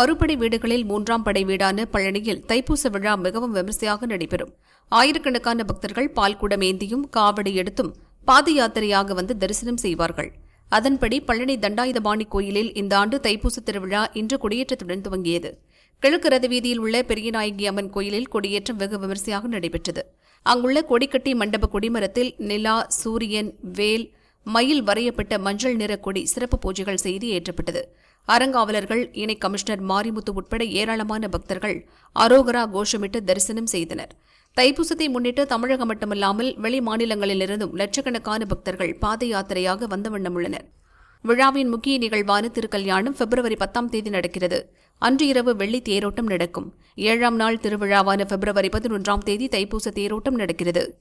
அறுபடை வீடுகளில் மூன்றாம் படை வீடான பழனியில் தைப்பூச விழா மிகவும் விமர்சையாக நடைபெறும். ஆயிரக்கணக்கான பக்தர்கள் பால்குடம் ஏந்தியும் காவடி எடுத்தும் பாத யாத்திரையாக வந்து தரிசனம் செய்வார்கள். அதன்படி பழனி தண்டாயுதபாணி கோயிலில் இந்த ஆண்டு தைப்பூச திருவிழா இன்று கொடியேற்றத்துடன் துவங்கியது. கிழக்கு ரத வீதியில் உள்ள பெரியநாயகி அம்மன் கோயிலில் கொடியேற்றம் வெகு விமர்சையாக நடைபெற்றது. அங்குள்ள கொடிக்கட்டி மண்டப கொடிமரத்தில் நிலா சூரியன் வேல் மயில் வரையப்பட்ட மஞ்சள் நிற கொடி சிறப்பு பூஜைகள் செய்து ஏற்றப்பட்டது. அறங்காவலர்கள் இணை கமிஷனர் மாரிமுத்து உட்பட ஏராளமான பக்தர்கள் அரோகரா கோஷமிட்டு தரிசனம் செய்தனர். தைப்பூசத்தை முன்னிட்டு தமிழகம் மட்டுமல்லாமல் வெளி மாநிலங்களிலிருந்தும் லட்சக்கணக்கான பக்தர்கள் பாத யாத்திரையாக வந்த வண்ணம் உள்ளனர். விழாவின் முக்கிய நிகழ்வான திருக்கல்யாணம் பிப்ரவரி பத்தாம் தேதி நடக்கிறது. அன்று இரவு வெள்ளி தேரோட்டம் நடக்கும். ஏழாம் நாள் திருவிழாவான பிப்ரவரி பதினொன்றாம் தேதி தைப்பூச தேரோட்டம் நடக்கிறது.